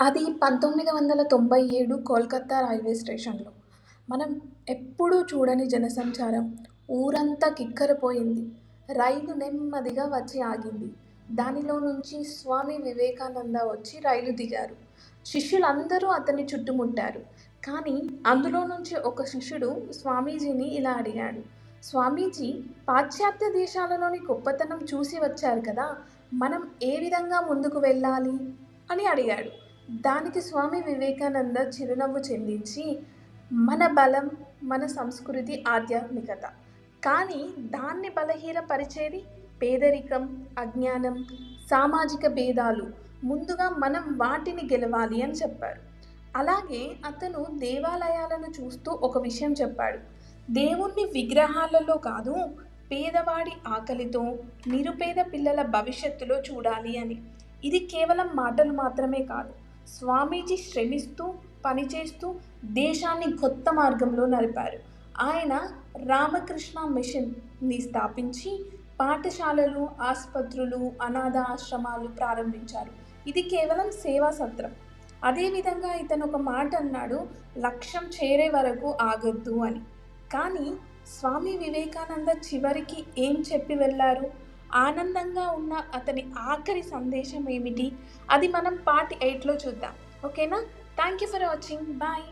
అది పంతొమ్మిది వందల తొంభై ఏడు కోల్కత్తా రైల్వే స్టేషన్లో. మనం ఎప్పుడూ చూడని జనసంచారం. ఊరంతా కిక్కరపోయింది. రైలు నెమ్మదిగా వచ్చి ఆగింది. దానిలో నుంచి స్వామి వివేకానంద వచ్చి రైలు దిగారు. శిష్యులందరూ అతన్ని చుట్టుముట్టారు. కానీ అందులో నుంచి ఒక శిష్యుడు స్వామీజీని ఇలా అడిగాడు. స్వామీజీ పాశ్చాత్య దేశాలలోని గొప్పతనం చూసి వచ్చారు కదా. మనం ఏ విధంగా ముందుకు వెళ్ళాలి? అని అడిగాడు. దానికి స్వామి వివేకానంద చిరునవ్వు చెందించి మన బలం మన సంస్కృతి ఆధ్యాత్మికత. కానీ దాన్ని బలహీనపరిచేది పేదరికం అజ్ఞానం సామాజిక భేదాలు. ముందుగా మనం వాటిని గెలవాలి అని చెప్పారు. అలాగే అతను దేవాలయాలను చూస్తూ ఒక విషయం చెప్పాడు. దేవుణ్ణి విగ్రహాలలో కాదు పేదవాడి ఆకలితో నిరుపేద పిల్లల భవిష్యత్తులో చూడాలి అని. ఇది కేవలం మాటలు మాత్రమే కాదు. స్వామీజీ శ్రమిస్తూ పనిచేస్తూ దేశాన్ని కొత్త మార్గంలో నడిపారు. ఆయన రామకృష్ణ మిషన్ని స్థాపించి పాఠశాలలు ఆసుపత్రులు అనాథ ఆశ్రమాలు ప్రారంభించారు. ఇది కేవలం సేవా సత్రం. అదేవిధంగా ఇతను ఒక మాట అన్నాడు లక్ష్యం చేరే వరకు ఆగొద్దు అని. కానీ స్వామి వివేకానంద చివరికి ఏం చెప్పి వెళ్ళారు? ఆనందంగా ఉన్న అతని ఆఖరి సందేశం ఏమిటి? అది మనం పార్ట్ ఎయిట్లో చూద్దాం. ఓకేనా? Thank you for watching bye